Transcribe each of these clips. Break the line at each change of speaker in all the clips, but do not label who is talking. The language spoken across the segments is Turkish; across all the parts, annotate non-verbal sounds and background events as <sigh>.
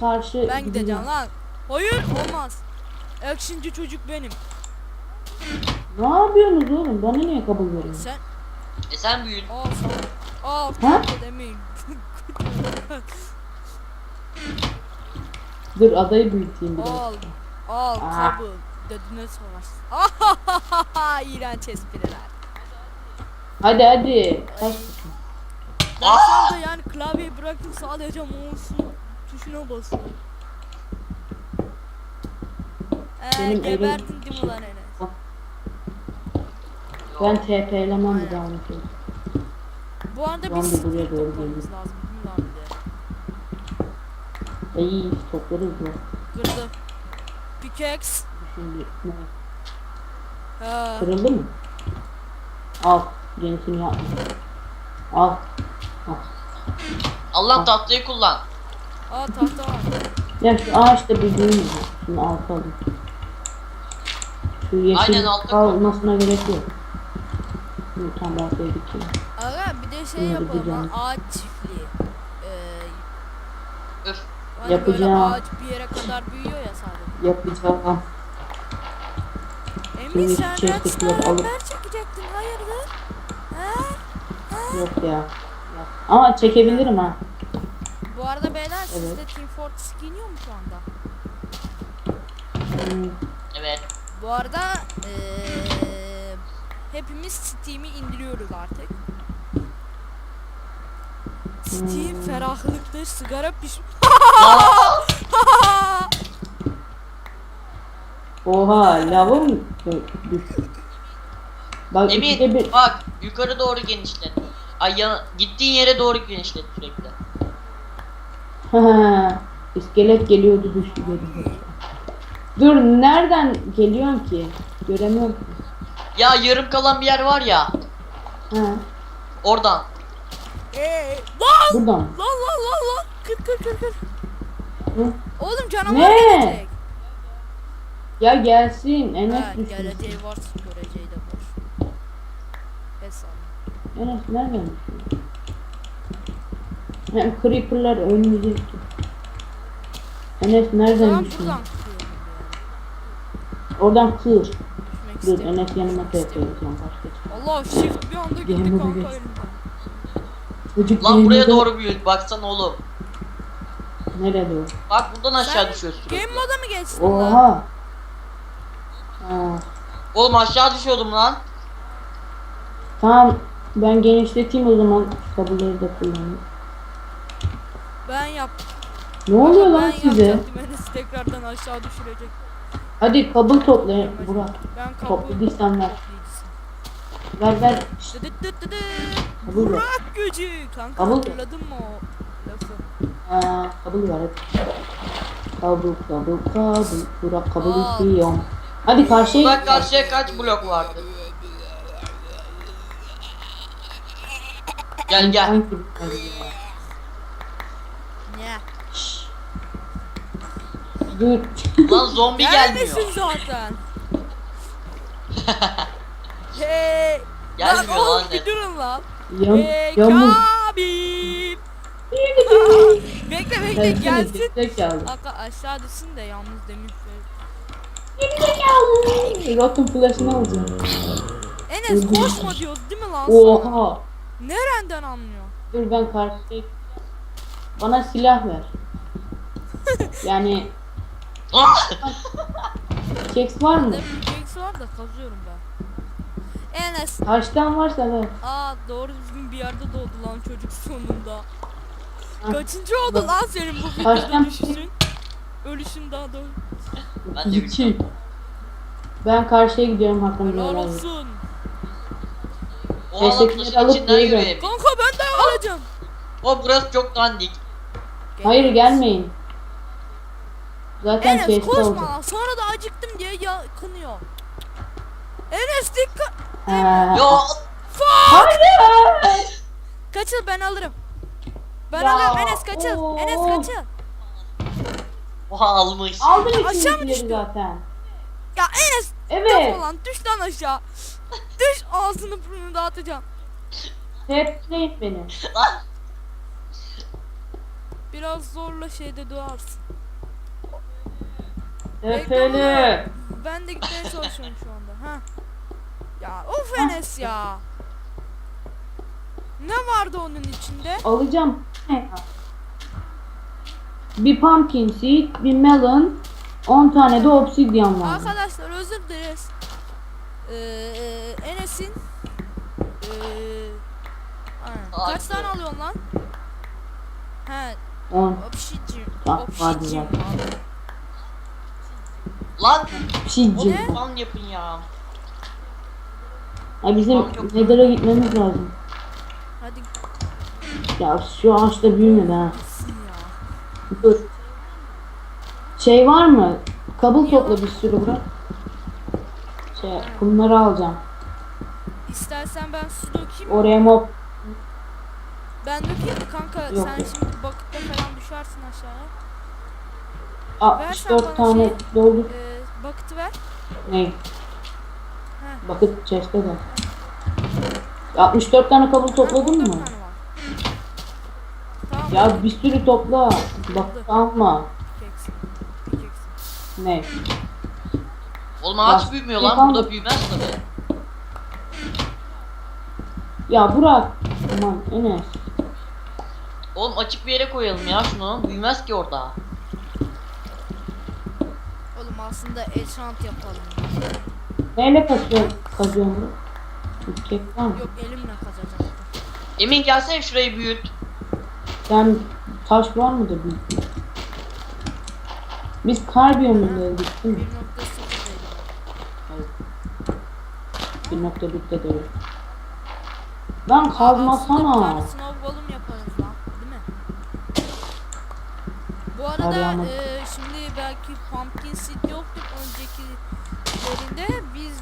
karşı
Ben gideceğim lan. Hayır olmaz. Action'cı çocuk benim.
Ne yapıyorsunuz oğlum? Bana niye kabul veriyorsun?
Sen
E sen büyün.
sana. Al
Ha?
demeyin. <laughs>
Dur adayı büyüteyim biraz.
al. Al
Aa.
kabı. Dedine. Ahahaha <laughs> iğrenç espriler.
Hadi hadi. Kaç
Ben şu anda yani klavyeyi bıraktım sadece mouse'un tuşuna basıyorum. Eee
Benim
geberdin değil mi lan Enes?
Ben TP'lemem bir daha unutuyorum.
Bu arada
Ben
biz
de buraya
stick
doğru
toplamamız
geldim.
lazım bir de?
İyi toplarız mı?
Kırdı. Pickaxe.
Şimdi ne?
Ha.
Kırıldı mı? Al. Yenisini yapma. Al. Al.
Allah tahtayı kullan.
Aa tahta var.
Ya şu ağaçta bir düğüm var. Şunu altalım. Şu yeşil
Aynen, altta
kalmasına gerek yok. Dur tam ortaya dikeyim.
Aga bir de şey
Bunları
yapalım lan
diyeceğim.
ağaç çiftliği. Ee,
Öf.
hani
Yapacağım.
böyle ağaç bir yere kadar büyüyor ya sadece.
Yapacağım.
Emin
Şimdi
sen
şey
Redstar
tekrar alıp-
haber çekecektin hayırdır? Ha?
Yok ya. Ama çekebilirim ha.
Bu arada beyler sizde
Evet.
Team Fortress giyiniyor mu şu anda?
Evet.
Bu arada ee, hepimiz Steam'i indiriyoruz artık. Steam
Hmm.
ferahlıktır sigara piş... <laughs>
Oha lava mı? Bak
Emin
bir
bak yukarı doğru genişlet. Ay ya, gittiğin yere doğru genişlet sürekli.
Ha, iskelet geliyordu düştü geri. Dur nereden geliyorsun ki? Göremiyorum ki.
Ya yarım kalan bir yer var ya.
Ha,
Oradan.
Eee lan
buradan.
lan lan lan lan kır kır kır kır.
Hı?
Oğlum canavar
Ne?
gelecek.
Ya gelsin Enes
Ha,
düşsün.
geleceği var göreceği de var. Hesap.
Enes nereden düştü? Hem creeperlar önümüzde ki. Enes nereden
Tamam buradan.
Oradan kır.
Düşmek
Dur
istemiyorum.
Enes yanıma
istemiyorum.
tepeyeceğim başka.
Allah shift bir anda gitti
Yanıma
kanka
geç.
elimden.
Çocuk
Lan buraya
yerinde-
doğru büyüt baksana oğlum.
Nereye doğru?
Bak buradan aşağı
Sen
düşüyorsun.
Game moda mı geçtin lan?
Oha. Ha.
Oğlum aşağı düşüyordum lan.
Tamam ben genişleteyim o zaman şu kabloları da kullanayım.
Ben yaptım.
Ne oluyor lan size?
yapacaktım, Enes tekrardan aşağı düşürecek.
Hadi kabul toplayın Burak.
Ben kabul
Topladıysan ver. Ver ver.
Dıt dıt dıt dıt.
Kabul ver.
Burak gücü. Kanka
Kabul.
hatırladın mı o lafı?
Aa, kabul ver hadi. Kabul kabul kabul. Burak kabul
Aa.
istiyorum. Hadi karşıya
Bak karşıya kaç blok vardı? Gel gel.
Hangi bir tane ya?
Ne?
Dur.
Lan zombi gelmiyor.
Gelmesin zaten. <laughs> hey.
Gelmiyor
lan. oğlum
lan
bir
net.
durun lan.
Yam,
Hey
yamuk.
kabim. <laughs> bekle bekle
Gelsene,
gelsin.
geldi.
Kanka aşağı düşsün de yalnız demir fe-
Rotten flash'ını alacağım.
Enes koşma diyoruz değil mi lan sana?
Oha.
Nereden anlıyor?
Dur ben karşıya Bana silah ver. Yani
Ah! <laughs>
keks var mı?
Pickaxe var da kazıyorum ben. Enes.
Taştan varsa ver.
Aa doğru düzgün bir yerde doğdu lan çocuk sonunda.
Ha.
Kaçıncı oldu lan senin bu videoda
Taştan-
düşüşün? Ölüşün daha doğru.
Ben de
İki. Ben karşıya gidiyorum hakkında.
Helal
helal olsun.
O alan
Destekleri
taşın
alıp
içinden
geri dön.
yürüyelim.
Kanka ben de alacağım.
O burası çok dandik.
Hayır gelmeyin. Zaten
Enes
chest'te
koşma
oldu.
lan. Sonra da acıktım diye yakınıyor. Enes dikkat.
Ha.
Ya
Hayır.
Kaçıl ben alırım. Ben
Ya,
alıyorum Enes kaçıl.
oo.
Enes kaçıl.
oha almış.
Aldım
Aşağı mı
içindekileri
düştü?
zaten.
Ya Enes
Evet.
defol lan düş lan aşağı. Düş ağzını burnunu dağıtacağım.
Hep beni.
Lan
biraz zorla şeyde doğarsın.
Efeli.
Ben de gitmeye çalışıyorum şu anda. Ha. Ya of Enes ya. Ne vardı onun içinde?
Alacağım. Bir pumpkin seed, bir melon, 10 tane de obsidian var.
Arkadaşlar özür dileriz. Ee, Enes'in ee, aynen. kaç tane alıyorsun lan? He,
10.
obsidian.
Bak, vardı
abi.
Lan
Obsidian.
falan yapın ya.
Ha bizim. Nether'a gitmemiz lazım.
Hadi
Ya şu ağaçta büyümedi ha.
gitsin ya.
Dur. Şey var mı? Kabul topla bir sürü bırak. Şey, kumları alacağım.
İstersen ben su dökeyim.
Oraya mob.
Ben dökeyim mi kanka?
Yok,
Sen şimdi bakıpta falan düşersin aşağıya.
64
bana
tane
şeyi.
doldur.
Ee, bakıtı ver.
Ne?
Heh.
Bakıt chest'te de. 64 tane kabul topladın mı?
Tamam.
Ya bir sürü topla. Bak alma.
Diyeceksin. Diyeceksin.
Ne?
Oğlum ağaç
Ya,
büyümüyor lan. Burada büyümez tabii.
Ya Burak. Aman Enes.
Oğlum açık bir yere koyalım ya şunu. Büyümez ki orada.
Oğlum aslında enchant yapalım.
Neyle kazıyor, var mı?
Yok elimle kazacağım.
Emin gelsene şurayı büyüt.
Sen taş var mı da büyük? Biz kar biyomundaydık değil mi?
1.8 dedim.
1.1'de de öyle.
Bir
kazmasana.
tane snowball'um yaparız lan. Değil mi? Bu arada e, şimdi belki pumpkin seed yoktu öncekilerinde biz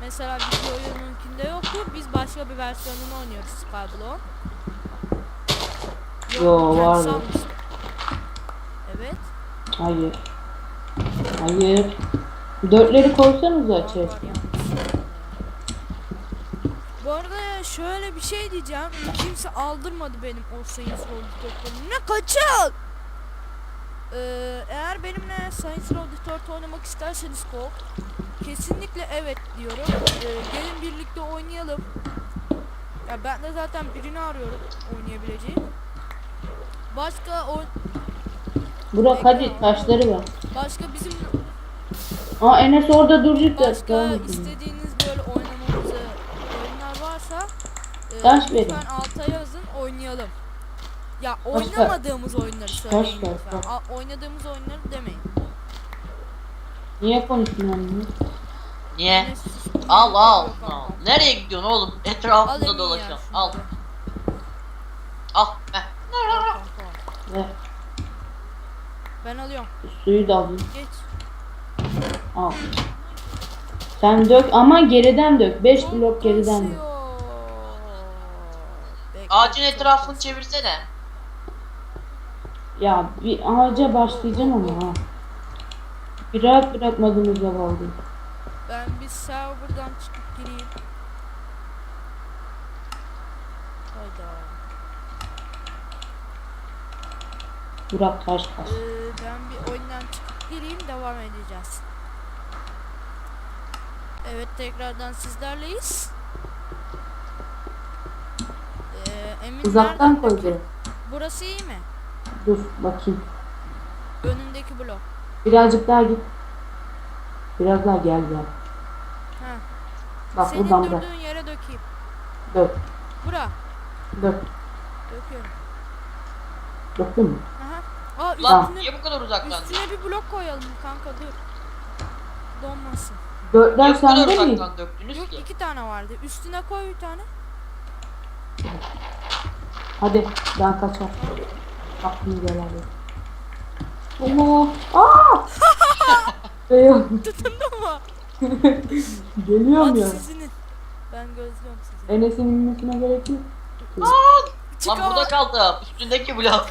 mesela video oyununkinde yoktu. Biz başka bir versiyonunu oynuyoruz Skyblock'un.
Yo, vardı.
almıştı. Evet.
Hayır. Hayır. Dörtleri koysanıza
var, var yalnız. Bu arada şöyle bir şey diyeceğim. Kimse aldırmadı benim o Row Detour'u. Ne kaçın? Ee, eğer benimle Row Detour oynamak isterseniz kol kesinlikle evet diyorum. Ee, gelin birlikte oynayalım. Ya ben de zaten birini arıyorum oynayabileceğim. Başka o
Burak hadi taşları ver.
başka bizim
Aa Enes orada duracak da.
Başka istediğiniz böyle oynamamızı oyunlar varsa e,
Taş
lütfen
verin.
alta yazın oynayalım. Ya oynamadığımız oyunları söyleyin
ver,
lütfen. A- oynadığımız oyunları demeyin.
Niye konuşmuyorsun?
Niye? Al al.
Yok,
al. Nereye gidiyorsun oğlum?
Al
Etrafında
Emin ya
dolaşıyorsun. Al. Al. Heh.
Ben alıyorum.
Suyu da alayım.
Geç.
Al. Sen dök ama geriden dök. 5
Çok
blok geriden dök.
kasıyor. Bekle,
Ağacın
çok
etrafını
kasıyor.
çevirsene.
Ya bir ağaca başlayacağım ama ha. Bir rahat bırakmadınız zavallı.
Ben bir serverdan çıkıp gireyim. Hayda.
Burak taş taş.
Ee, ben bir oyundan çıkıp gireyim devam edeceğiz. Evet tekrardan sizlerleyiz. Ee, Emin
Uzaktan
nereden
koy
bakıyor?
direkt.
Burası iyi mi?
Dur bakayım.
Önümdeki blok.
Birazcık daha git. Biraz daha gel gel.
Ha.
Bak
Senin
buradan bırak.
durduğun yere dökeyim.
Dök.
Bura.
Dök.
Döküyorum.
Döktün mü?
Aha. Aa
Lan
üstüne,
niye bu kadar uzaktan?
üstüne bir blok koyalım kanka dur. Donmasın.
Dörtler
Niye bu kadar
sende mi?
uzaktan döktünüz
Yok
ki?
iki tane vardı. Üstüne koy bir tane.
Hadi ben kaçar. Aklım gel abi. Allah. Aa! <laughs> Eyvah.
Tutundun mu? <laughs>
Geliyorum
Hadi
ya.
sizinin. Ben gözlüyorum sizi.
Enes'in inmesine gerek yok.
Lan burada kaldım. Üstündeki blok. <laughs>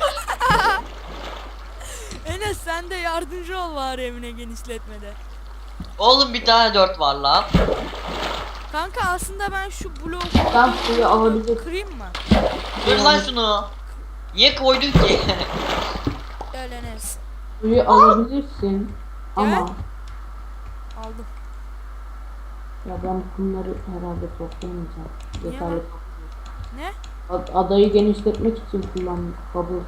Enes sen de yardımcı ol bari evine genişletmede.
Oğlum bir tane dört var lan.
Kanka aslında ben şu bloğu
Tam suyu alabilecek.
kırayım mı?
Dur lan şunu. Niye koydun ki?
Enes.
Suyu alabilirsin. Ama.
Aldım.
ya ben bunları herhalde toplayamayacağım.
Niye
Yeterli.
Ne?
Ad- Adayı genişletmek için kullandım kabul.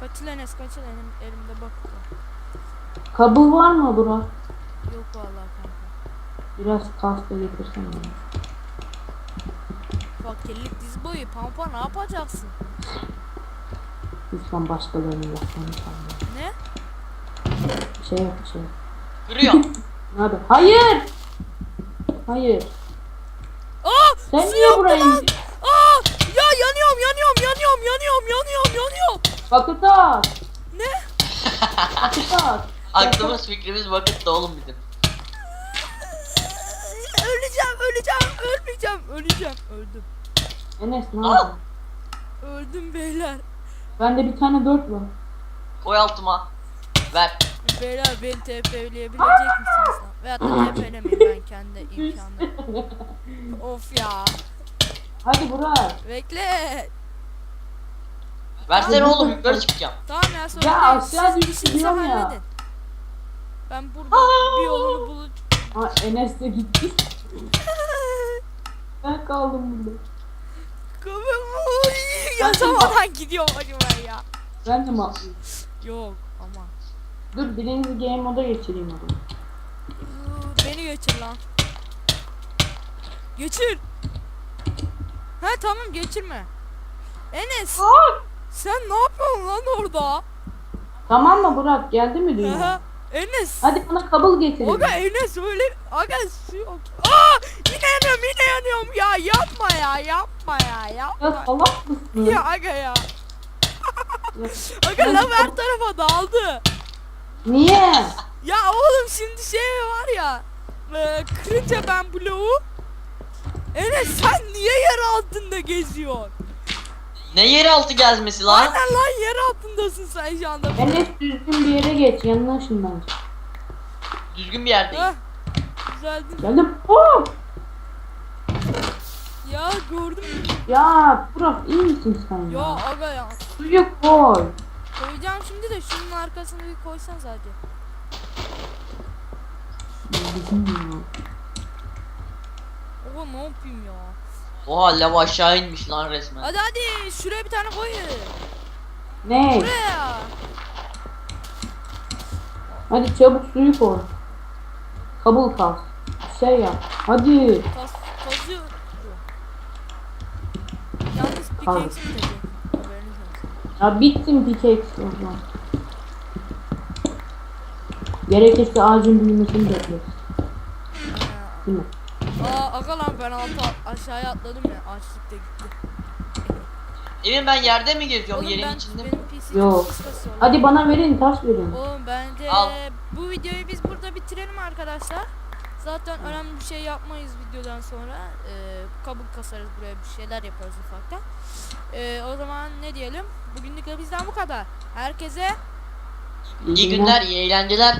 Kaçıl Enes kaçıl elim, elimde bak.
Kabul var mı Burak?
Yok vallahi kanka.
Biraz kas da getirsen bana.
Fakirlik diz boyu pampa ne yapacaksın?
Lütfen başkalarının laflarını sanma.
Ne?
Şey yap şey.
Kırıyorum. <laughs>
Ne haber? Hayır! Hayır.
Aa!
Sen
su
niye
yaptı
buraya
lan!
indin?
Aa! Ya yanıyorum yanıyorum yanıyorum yanıyorum yanıyorum yanıyorum.
Vakit at!
Ne?
Vakit at! <laughs>
Aklımız fikrimiz vakitte oğlum bizim.
Öleceğim öleceğim ölmeyeceğim öleceğim öldüm.
Enes ne yapıyorsun?
Öldüm beyler.
Bende bir tane dört var.
Koy altıma. Ver.
Beyler beni TP'leyebilecek misiniz lan? Veyahut da TP'lemeyin ben kendi imkanlarım. <laughs> of ya.
Hadi Burak.
Bekle.
Versene
Al.
oğlum yukarı çıkacağım.
Tamam ya sonra
Ya
değil.
aşağı
Siz
düştü
işinizi
diyorum ya.
halledin. Ben burada bir yolunu bulup
Ha Enes de gitti. <laughs> ben kaldım burada.
Kafamı yazamadan gidiyorum acaba ya.
Ben de mi atlayayım?
Yok ama.
Dur birinci game moda geçireyim o zaman.
Beni geçir lan. Geçir. Ha tamam geçirme. Enes. Sen ne yapıyorsun lan orada?
Tamam mı Burak? Geldi mi dünya?
Enes.
Hadi bana kabul getirin.
Aga Enes öyle. Aga yapma ya Ya yapma.
salak mısın?
Ya aga ya. <laughs> Aga lav her tarafa dağıldı.
Niye?
Ya oğlum şimdi şey var ya. E, kırınca ben bloğu. Enes sen niye yer altında geziyorsun?
Ne yeri altı gezmesi lan?
Aynen lan yer altındasın sen şu anda.
Enes düzgün bir yere geç. Yanına şundan.
Düzgün bir yerdeyim.
Hah. Düzeldin.
Geldim. Oh!
Ya gördüm.
Ya Burak iyi misin sen ya?
Ya aga ya.
Suyu koy.
Koyacağım şimdi de şunun arkasına bir koysan sadece.
Bizim ya.
Oha ne yapayım ya.
Oha lav aşağı inmiş lan resmen.
Hadi hadi şuraya bir tane koy.
Ne?
Buraya.
Hadi çabuk suyu koy. Kabul kas. Şey yap. Hadi.
Kas, kazıyor. Yalnız
Pardon.
pickaxe bitecek. Haberiniz olsun.
Ya bitsin pickaxe o zaman. Gerekirse ağacın büyümesini.
Ha.
Değil mi?
Aa aga lan ben alta aşağıya atladım ya. Açlık da gitti.
Emin ben yerde mi geziyorum
Oğlum
yerin
ben
içinde mi?
benim PC
Yok.
çok.
Hadi bana verin taş verin.
Oğlum bence
Al.
bu videoyu biz burada bitirelim arkadaşlar. Zaten önemli bir şey yapmayız videodan sonra. Ee, kabuk kasarız buraya bir şeyler yaparız ufaktan. Ee, o zaman ne diyelim? Bugünlük de bizden bu kadar. Herkese
İyi günler, iyi eğlenceler.